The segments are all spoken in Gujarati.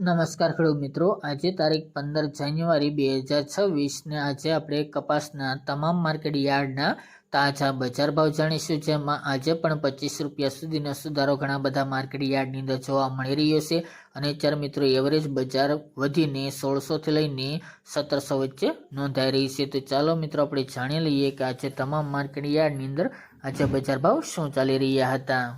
નમસ્કાર ખેડૂત મિત્રો. આજે તારીખ પંદર જાન્યુઆરી બે હજાર છવ્વીસને આજે આપણે કપાસના તમામ માર્કેટ યાર્ડના તાજા બજાર ભાવ જાણીશું. જેમાં આજે પણ પચીસ રૂપિયા સુધીનો સુધારો ઘણા બધા માર્કેટ યાર્ડની અંદર જોવા મળી રહ્યો છે. અને ચાર મિત્રો એવરેજ બજાર વધીને સોળસોથી લઈને સત્તરસો વચ્ચે નોંધાઈ રહી છે. તો ચાલો મિત્રો આપણે જાણી લઈએ કે આજે તમામ માર્કેટ યાર્ડની અંદર આજે બજાર ભાવ શું ચાલી રહ્યા હતા.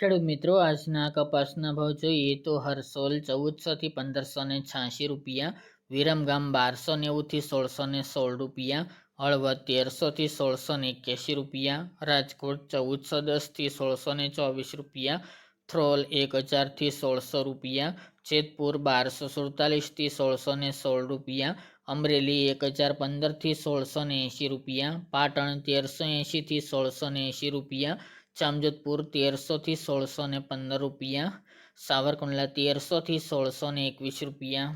ખેડૂત મિત્રો, આજના કપાસના ભાવ જોઈએ તો હરસોલ ચૌદસોથી પંદરસો ને છ્યાસી રૂપિયા વિરમગામ બારસો નેવુંથી સોળસો ને સોળ રૂપિયા, હળવદ તેરસોથી સોળસો ને એક્યાસી રૂપિયા, રાજકોટ ચૌદસો દસથી સોળસો ને ચોવીસ રૂપિયા, થ્રોલ એક હજારથી સોળસો રૂપિયા, જેતપુર બારસો સુડતાલીસથી સોળસો ને સોળ રૂપિયા, અમરેલી એક હજાર પંદરથી સોળસો ને એંશી રૂપિયા, પાટણ તેરસો એંશીથી સોળસો ને એંશી રૂપિયા જામજોધપુર તેરસોથી સોળસો ને પંદર રૂપિયા, સાવરકુંડલા તેરસોથી સોળસો ને એકવીસ રૂપિયા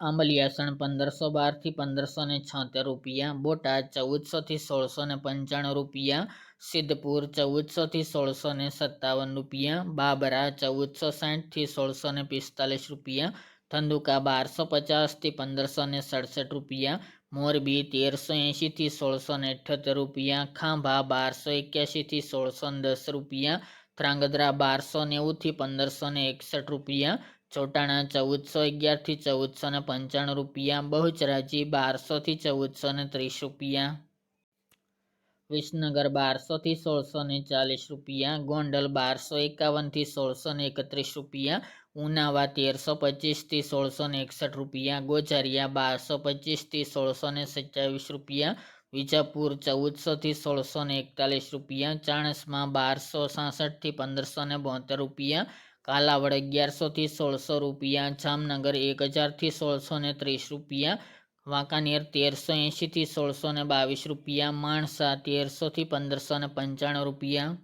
આંબલિયાસણ પંદરસો બારથી પંદરસો ને છોતેર રૂપિયા, બોટાદ ચૌદસોથી સોળસો ને પંચાણું રૂપિયા, સિદ્ધપુર ચૌદસોથી સોળસો ને સત્તાવન રૂપિયા, બાબરા ચૌદસો સાઠથી સોળસો ને પિસ્તાલીસ રૂપિયા, ધંધુકા બારસો પચાસથી પંદરસો ને સડસઠ રૂપિયા મોરબી તેરસો એંશીથી સોળસો ને અઠ્યોતેર રૂપિયા, ખાંભા બારસો એક્યાસીથી સોળસો દસ રૂપિયા, ધ્રાંગધ્રા બારસો નેવુંથી પંદરસો ને એકસઠ રૂપિયા, ચોટાણા ચૌદસો અગિયારથી ચૌદસો ને પંચાણું રૂપિયા, બહુચરાજી બારસોથી ચૌદસો ને ત્રીસ રૂપિયા. વિસનગર બારસોથી સોળસો ને ચાલીસ રૂપિયા, ગોંડલ બારસો એકાવનથી સોળસો ને એકત્રીસ રૂપિયા ઉનાવા તેરસો પચીસથી સોળસો ને એકસઠ રૂપિયા ગોજારિયા બારસો પચીસથી સોળસો ને સત્યાવીસ રૂપિયા, વિજાપુર ચૌદસોથી સોળસો ને એકતાલીસ રૂપિયા, ચાણસમાં બારસો સાસઠથી પંદરસો ને બોતેર રૂપિયા, કાલાવડ અગિયારસોથી સોળસો રૂપિયા, જામનગર એક હજારથી સોળસો ને ત્રીસ રૂપિયા, વાંકાનેર તેરસો એંશીથી સોળસો ને બાવીસ રૂપિયા, માણસા તેરસોથી પંદરસો ને પંચાણું રૂપિયા.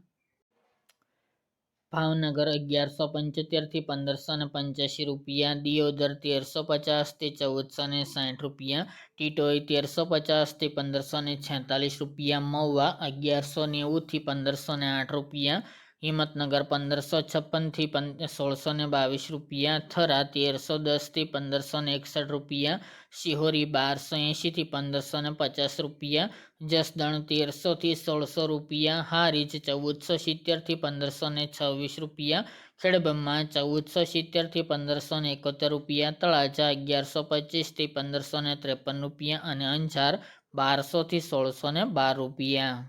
ભાવનગર અગિયારસો પંચોતેરથી પંદરસો ને પંચ્યાસી રૂપિયા, દિયોદર તેરસો પચાસથી ચૌદસો ને સાઠ રૂપિયા, ટીટોઈ તેરસો પચાસથી પંદરસો ને છેતાલીસ રૂપિયા, મહુવા અગિયારસો નેવુંથી પંદરસો ને આઠ રૂપિયા હિંમતનગર પંદરસો છપ્પનથી સોળસો ને બાવીસ રૂપિયા, થરા તેરસો દસથી પંદરસો ને એકસઠ રૂપિયા, શિહોરી બારસો એંશીથી પંદરસો ને પચાસ રૂપિયા, જસદણ તેરસોથી સોળસો રૂપિયા, હારીજ ચૌદસો સિત્તેરથી પંદરસો ને છવ્વીસ રૂપિયા, ખેડબ્રહ્મા ચૌદસો સિત્તેરથી પંદરસો ને એકોતેર રૂપિયા, તળાજા અગિયારસો પચીસથી પંદરસો ને ત્રેપન રૂપિયા અને અંજાર બારસોથી સોળસો ને બાર રૂપિયા.